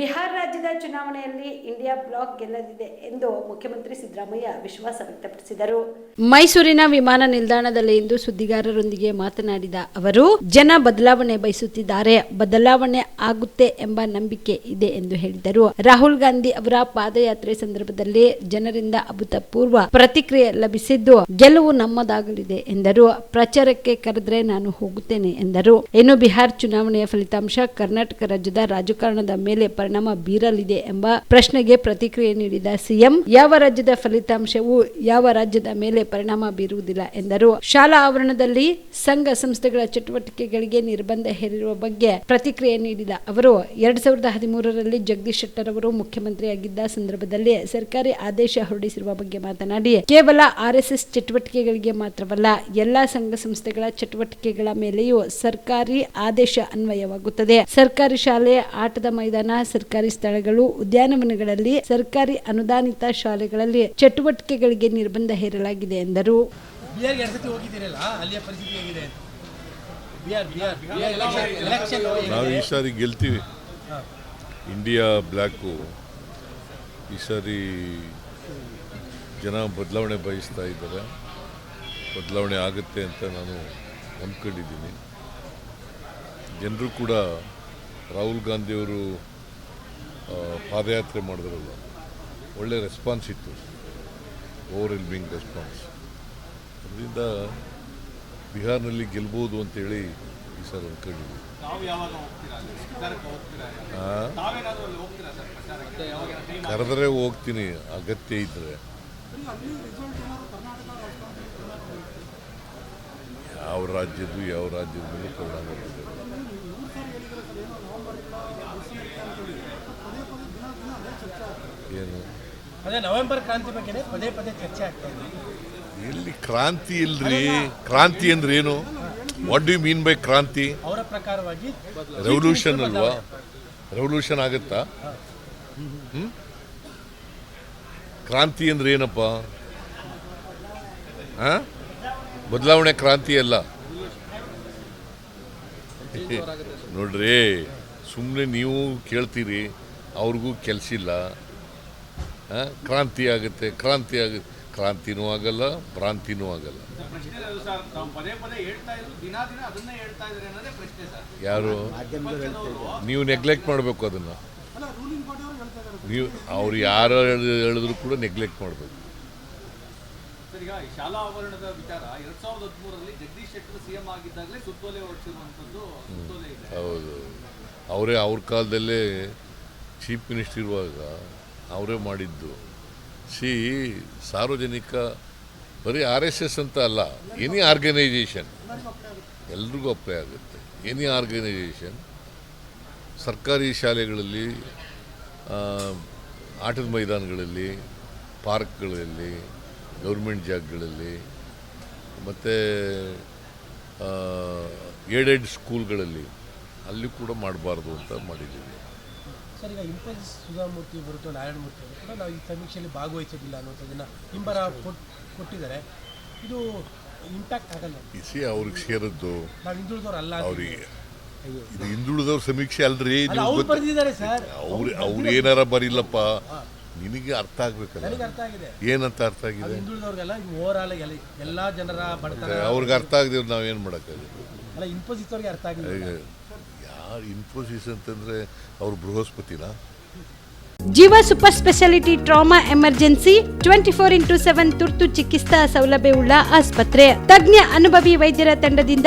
ಬಿಹಾರ ರಾಜ್ಯದ ಚುನಾವಣೆಯಲ್ಲಿ India block ಗೆಲ್ಲಲಿದೆ ಎಂದು ಮುಖ್ಯಮಂತ್ರಿ ಸಿದ್ದರಾಮಯ್ಯ ವಿಶ್ವಾಸ ವ್ಯಕ್ತಪಡಿಸಿದರು. ಮೈಸೂರಿನ ವಿಮಾನ ನಿಲ್ದಾಣದಲ್ಲಿ ಇಂದು ಸುದ್ದಿಗಾರರೊಂದಿಗೆ ಮಾತನಾಡಿದ ಅವರು, ಜನ ಬದಲಾವಣೆ ಬಯಸುತ್ತಿದ್ದಾರೆ, ಬದಲಾವಣೆ ಆಗುತ್ತೆ ಎಂಬ ನಂಬಿಕೆ ಇದೆ ಎಂದು ಹೇಳಿದರು. ರಾಹುಲ್ ಗಾಂಧಿ ಅವರ ಪಾದಯಾತ್ರೆ ಸಂದರ್ಭದಲ್ಲಿ ಜನರಿಂದ ಅಭೂತಪೂರ್ವ ಪ್ರತಿಕ್ರಿಯೆ ಲಭಿಸಿದ್ದು, ಗೆಲುವು ನಮ್ಮದಾಗಲಿದೆ ಎಂದರು. ಪ್ರಚಾರಕ್ಕೆ ಕರೆದ್ರೆ ನಾನು ಹೋಗುತ್ತೇನೆ ಎಂದರು. ಇನ್ನು ಬಿಹಾರ್ ಚುನಾವಣೆಯ ಫಲಿತಾಂಶ ಕರ್ನಾಟಕ ರಾಜ್ಯದ ರಾಜಕಾರಣದ ಮೇಲೆ ಪರಿಣಾಮ ಬೀರಲಿದೆ ಎಂಬ ಪ್ರಶ್ನೆಗೆ ಪ್ರತಿಕ್ರಿಯೆ ನೀಡಿದ ಸಿಎಂ, ಯಾವ ರಾಜ್ಯದ ಫಲಿತಾಂಶವು ಯಾವ ರಾಜ್ಯದ ಮೇಲೆ ಪರಿಣಾಮ ಬೀರುವುದಿಲ್ಲ ಎಂದರು. ಶಾಲಾ ಆವರಣದಲ್ಲಿ ಸಂಘ ಸಂಸ್ಥೆಗಳ ಚಟುವಟಿಕೆಗಳಿಗೆ ನಿರ್ಬಂಧ ಹೇರಿರುವ ಬಗ್ಗೆ ಪ್ರತಿಕ್ರಿಯೆ ನೀಡಿದ ಅವರು, ಎರಡ್ ಸಾವಿರದ ಹದಿಮೂರರಲ್ಲಿ ಜಗದೀಶ್ ಶೆಟ್ಟರ್ ಅವರು ಮುಖ್ಯಮಂತ್ರಿಯಾಗಿದ್ದ ಸಂದರ್ಭದಲ್ಲಿ ಸರ್ಕಾರಿ ಆದೇಶ ಹೊರಡಿಸಿರುವ ಬಗ್ಗೆ ಮಾತನಾಡಿ, ಕೇವಲ ಆರ್ಎಸ್ಎಸ್ ಚಟುವಟಿಕೆಗಳಿಗೆ ಮಾತ್ರವಲ್ಲ, ಎಲ್ಲಾ ಸಂಘ ಸಂಸ್ಥೆಗಳ ಚಟುವಟಿಕೆಗಳ ಮೇಲೆಯೂ ಸರ್ಕಾರಿ ಆದೇಶ ಅನ್ವಯವಾಗುತ್ತದೆ. ಸರ್ಕಾರಿ ಶಾಲೆ, ಆಟದ ಮೈದಾನ ಸರ್ಕಾರಿ ಸ್ಥಳಗಳು ಉದ್ಯಾನವನಗಳಲ್ಲಿ ಸರ್ಕಾರಿ ಅನುದಾನಿತ ಶಾಲೆಗಳಲ್ಲಿ ಚಟುವಟಿಕೆಗಳಿಗೆ ನಿರ್ಬಂಧ ಹೇರಲಾಗಿದೆ ಎಂದರು. ನಾವು ಈ ಸಾರಿ ಗೆಲ್ತೀವಿ. ಇಂಡಿಯಾ ಬ್ಲ್ಯಾಕು ಈ ಸಾರಿ ಜನ ಬದಲಾವಣೆ ಬಯಸ್ತಾ ಇದ್ದಾರೆ. ಬದಲಾವಣೆ ಆಗುತ್ತೆ ಅಂತ ನಾನು ಅಂದ್ಕೊಂಡಿದ್ದೀನಿ. ಜನರು ಕೂಡ ರಾಹುಲ್ ಗಾಂಧಿಯವರು ಪಾದಯಾತ್ರೆ ಮಾಡಿದ್ರಲ್ಲ ಒಳ್ಳೆ ರೆಸ್ಪಾನ್ಸ್ ಇತ್ತು. ಓವರ್ ಎಲ್ಮಿಂಗ್ ರೆಸ್ಪಾನ್ಸ್ ಅದರಿಂದ ಬಿಹಾರ್ನಲ್ಲಿ ಗೆಲ್ಬೋದು ಅಂತೇಳಿ ಈ ಸರ್ ಅಂದ್ಕೊಂಡಿದ್ವಿ ಕರೆದರೆ ಹೋಗ್ತೀನಿ ಅಗತ್ಯ ಇದ್ರೆ. ಯಾವ ರಾಜ್ಯದ್ದು ಯಾವ ರಾಜ್ಯದ ಮೇಲೆ ಪರಿಣಾಮ ಬೀರುತ್ತೆ ಏನು? ಅದೇ ನವೆಂಬರ್ ಕ್ರಾಂತಿ ಬಗ್ಗೆನೇ ಪದೇ ಪದೇ ಚರ್ಚೆ ಆಗ್ತಾ ಇದೆ. ಎಲ್ಲಿ ಕ್ರಾಂತಿ ಇಲ್ರಿ? ಕ್ರಾಂತಿ ಅಂದ್ರೆ ಏನು? ವಾಟ್ ಡು ಮೀನ್ ಬೈ ಕ್ರಾಂತಿ? ಅವರ ಪ್ರಕಾರವಾಗಿ ರೆವಲ್ಯೂಷನ್ ಅಲ್ವಾ? ರೆವಲ್ಯೂಷನ್ ಆಗುತ್ತಾ? ಕ್ರಾಂತಿ ಅಂದ್ರೆ ಏನಪ್ಪ? ಆ? ಬದಲಾವಣೆ ಕ್ರಾಂತಿ ಅಲ್ಲ. ನೋಡ್ರಿ ಸುಮ್ಮನೆ ನೀವು ಕೇಳ್ತೀರಿ. ಅವ್ರಿಗೂ ಕೆಲಸ ಇಲ್ಲ. ಕ್ರಾಂತಿ ಆಗುತ್ತೆ ಕ್ರಾಂತಿ ಆಗುತ್ತೆ. ಕ್ರಾಂತಿನೂ ಆಗಲ್ಲ ಭ್ರಾಂತಿನೂ ಆಗಲ್ಲ. ಯಾರು? ನೀವು ನೆಗ್ಲೆಕ್ಟ್ ಮಾಡಬೇಕು ಅದನ್ನು. ನೀವು ಅವ್ರು ಯಾರು ಹೇಳ್- ಹೇಳಿದ್ರು ಕೂಡ ನೆಗ್ಲೆಕ್ಟ್ ಮಾಡಬೇಕು. ಈಗ ಶಾಲಾ ಆವರಣದ ವಿಚಾರ ಎರಡ್ ಸಾವಿರದ ಹದಿಮೂರರಲ್ಲಿ ಜಗದೀಶ್ ಶೆಟ್ಟರ್ ಸಿಎಂ ಆಗಿದ್ದಾಗಲೇ ಸುತ್ತೋಲೆ ಹೊರಡಿಸಿರುವಂಥದ್ದು ಸುತ್ತೋಲೆ ಇದೆ. ಹೌದು. ಅವರೇ ಅವ್ರ ಕಾಲದಲ್ಲೇ ಚೀಫ್ ಮಿನಿಸ್ಟರ್ ಇರುವಾಗ ಅವರೇ ಮಾಡಿದ್ದು. ಸಿ, ಸಾರ್ವಜನಿಕ, ಬರೀ ಆರ್ ಎಸ್ ಎಸ್ ಅಂತ ಅಲ್ಲ ಎನಿ ಆರ್ಗನೈಜೇಷನ್ ಎಲ್ರಿಗೂ ಅಪ್ಲೈ ಆಗುತ್ತೆ. ಎನಿ ಆರ್ಗನೈಜೇಷನ್ ಸರ್ಕಾರಿ ಶಾಲೆಗಳಲ್ಲಿ ಆಟದ ಮೈದಾನಗಳಲ್ಲಿ, ಪಾರ್ಕ್ಗಳಲ್ಲಿ, ಗೌರ್ಮೆಂಟ್ ಜಾಗಗಳಲ್ಲಿ, ಮತ್ತು ಏಡೆಡ್ ಸ್ಕೂಲ್ಗಳಲ್ಲಿ, ಅಲ್ಲಿ ಕೂಡ ಮಾಡಬಾರ್ದು ಅಂತ ಮಾಡಿದ್ದೀವಿ. ಸರ್ ಈಗ ಇಂಪಲ್ಸ್ ಸುಧಾಮೂರ್ತಿ ಬರುತ್ತೋ ನಾರಾಯಣಮೂರ್ತಿ ಅವರು ಕೂಡ ನಾವು ಈ ಸಮೀಕ್ಷೆಯಲ್ಲಿ ಭಾಗವಹಿಸೋದಿಲ್ಲ ಅನ್ನೋಂಥದ್ದನ್ನ ಹಿಂಬರ ಕೊಟ್- ಕೊಟ್ಟಿದ್ದಾರೆ. ಇದು ಇಂಪ್ಯಾಕ್ಟ್ ಆಗಲ್ಲ. ಇಸಿ ಅವ್ರಿಗೆ ಸೇರದ್ದು ನಾವು ಹಿಂದುಳಿದವ್ರು ಅಲ್ಲ ಅವರಿಗೆ ಇದು. ಹಿಂದುಳಿದವ್ರ ಸಮೀಕ್ಷೆ ಅಲ್ರಿ ಅವ್ರು ಬರೆದಿದ್ದಾರೆ ಸರ್. ಅವ್ರು ಅವ್ರು ಏನಾರ ಬರಿಲ್ಲಪ್ಪ ನಿನಗೆ ಅರ್ಥ ಆಗ್ಬೇಕಲ್ಲ? ನನಗೆ ಅರ್ಥ ಆಗಿದೆ. ಏನಂತ ಅರ್ಥ ಆಗಿದೆ? ಹಿಂದುಳಿದವ್ರಿಗೆಲ್ಲ ಓವರಾಲ್ ಎಲ್ಲ ಜನರ ಬಡತನ ಅವ್ರಿಗೆ ಅರ್ಥ ಆಗದೆ ನಾವೇನು ಮಾಡೋಕ್ಕಾಗುತ್ತೆ ಅಲ್ಲ ಇನ್ಫೋಸಿಸ್ ಅವ್ರಿಗೆ ಅರ್ಥ ಆಗಿದೆ ಇನ್ಫೋಸಿಸ್ ಅಂತಂದ್ರೆ ಅವರು ಬೃಹಸ್ಪತಿನ? Jeeva super speciality trauma emergency twenty four into seven ತುರ್ತು ಚಿಕಿತ್ಸಾ ಸೌಲಭ್ಯವುಳ್ಳ ಆಸ್ಪತ್ರೆ. ತಜ್ಞ ಅನುಭವಿ ವೈದ್ಯರ ತಂಡದಿಂದ